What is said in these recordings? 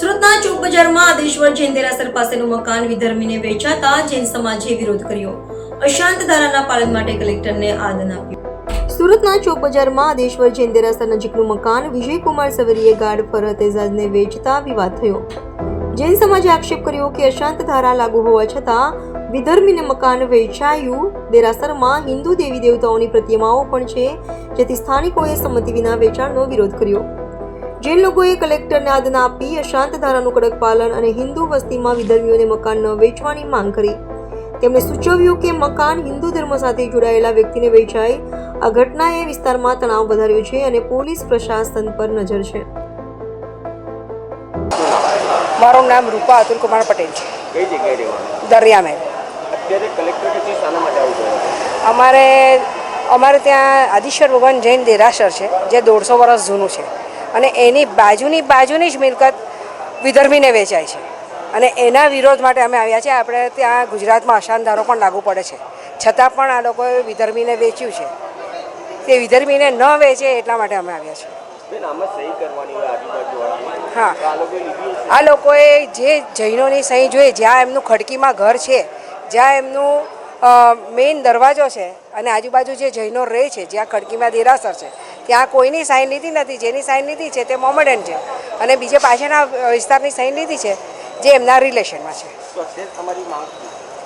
સુરતના ચોક બજારમાં આદેશ્વર જૈન દેરાસર પાસેનું મકાન વિધર્મીને વેચાતા જૈન સમાજે વિરોધ કર્યો. અશાંત ધારાના પાલન માટે કલેક્ટરને આદન આપ્યું. સુરતના ચોક બજારમાં આદેશ્વર જૈન દેરાસર નજીકનું મકાન વિજયકુમાર સવરીએ ગાર્ડ ફરત એઝાઝને વેચતા વિવાદ થયો. જૈન સમાજે આક્ષેપ કર્યો કે અશાંત ધારા લાગુ હોવા છતાં વિધર્મીને મકાન વેચાયું દેરાસરમાં હિન્દુ દેવી દેવતાઓની પ્રતિમાઓ પણ છે, જેથી સ્થાનિકોએ સંમતિ વિના વેચાણનો વિરોધ કર્યો. જૈન લોકોએ કલેક્ટરને આદના આપી અશાંત ધારાનું કડક પાલન અને હિન્દુ વસ્તીમાં વિધર્મીઓને મકાન ન વેચવાની માંગ કરી. તેમણે સૂચવ્યું કે મકાન હિન્દુ ધર્મ સાથે જોડાયેલા વ્યક્તિને વેચાય. આ ઘટનાએ વિસ્તારમાં તણાવ વધાર્યો છે અને પોલીસ પ્રશાસન પર નજર છે. મારું નામ રૂપા અતુલ કુમાર પટેલ છે. થયું? અમારે અમારે ત્યાં આદિશ્વર ભગવાન જૈન દેરાસર છે જે દોઢસો વર્ષ જૂનું છે. અને એની બાજુની બાજુની જ મિલકત વિધર્મીને વેચાય છે. અને એના વિરોધ માટે અમે આવ્યા છીએ. આપણે ત્યાં ગુજરાતમાં અશાનધારો પણ લાગુ પડે છે. છતાં પણ આ લોકોએ વિધર્મીને વેચ્યું છે. તે વિધર્મીને ન વેચે એટલા માટે અમે આવ્યા છીએ. હા. આ લોકોએ આ લોકોએ જે જૈનોની સહી જોઈએ જ્યાં એમનું ખડકીમાં ઘર છે જ્યાં એમનું મેઇન દરવાજો છે અને આજુબાજુ જે જૈનો રહે છે જ્યાં ખડકીમાં દેરાસર છે ત્યાં કોઈની સાઈન લીધી નથી જેની સાઈન લીધી છે તે મોમેડન છે. અને બીજે પાછળના વિસ્તારની સાઈન લીધી છે જે એમના રિલેશનમાં છે?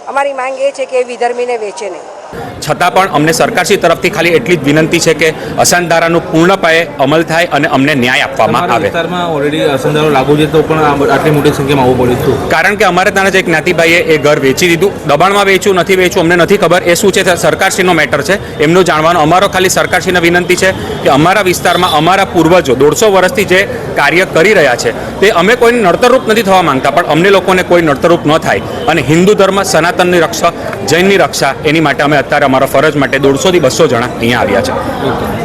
અમારી માંગ એ છે કે વિધર્મીને વેચે નહીં. છતાં પણ અમને સરકારશ્રી તરફથી ખાલી એટલી જ વિનંતી છે કે અસનધારાનું ધારાનું પૂર્ણપણે અમલ થાય અને અમને ન્યાય આપવામાં આવે. ઓલરેડી અસંધારો લાગુ છે તો પણ આટલી મોટી સંખ્યામાં આવવું પડ્યું હતું. કારણ કે અમારે ત્યાં જ એક જ્ઞાતિભાઈએ એ ઘર વેચી દીધું. દબાણમાં વેચ્યું નથી વેચ્યું અમને નથી ખબર. એ શું છે સરકારશ્રીનો મેટર છે. એમનું જાણવાનું અમારો ખાલી સરકારશ્રીને વિનંતી છે કે અમારા વિસ્તારમાં અમારા પૂર્વજો દોઢસો વર્ષથી જે કાર્ય કરી રહ્યા છે તે અમે કોઈને નડતરરૂપ નથી થવા માંગતા પણ અમને લોકોને કોઈ નડતરરૂપ ન થાય. અને હિન્દુ ધર્મ સનાતનની રક્ષા જૈનની રક્ષા એની માટે અમે અત્યારે અમારા ફરજ માટે દોઢસોથી બસો જણા અહીંયા આવ્યા છે.